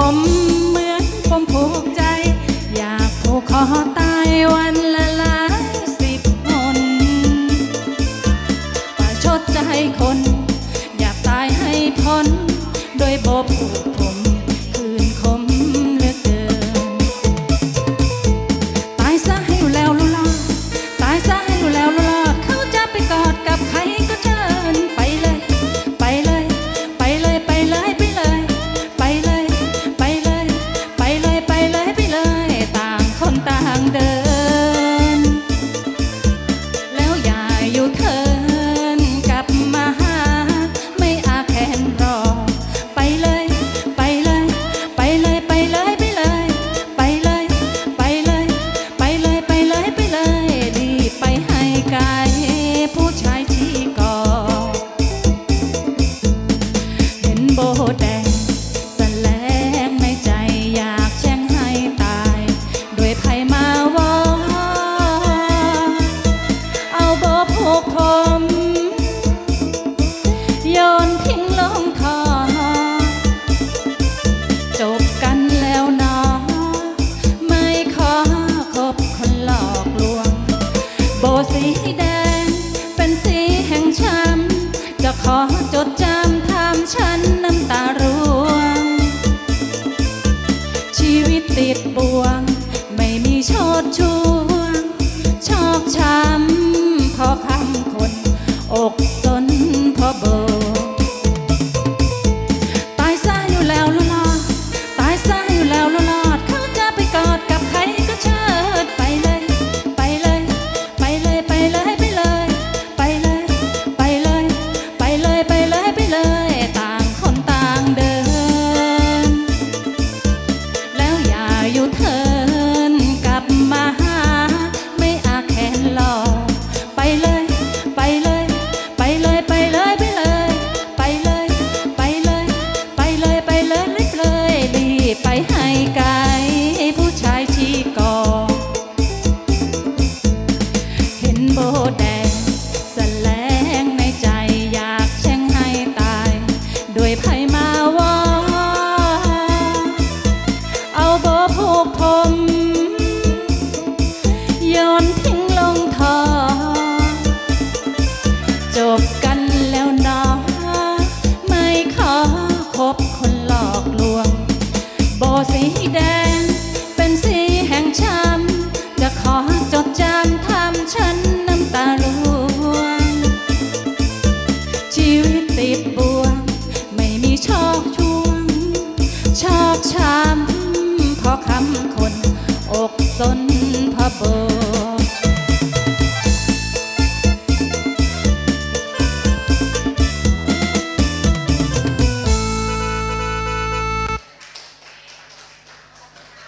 ผมเหมือนผมผูกใจ อยากผูกคอตายวันละหลายสิบคนประชดใจคน อยากตายให้พ้นโดยบบ ขอจดจำทำฉันน้ำตาร่วง ชีวิตติดบ่วง ไม่มีโชดชู on. to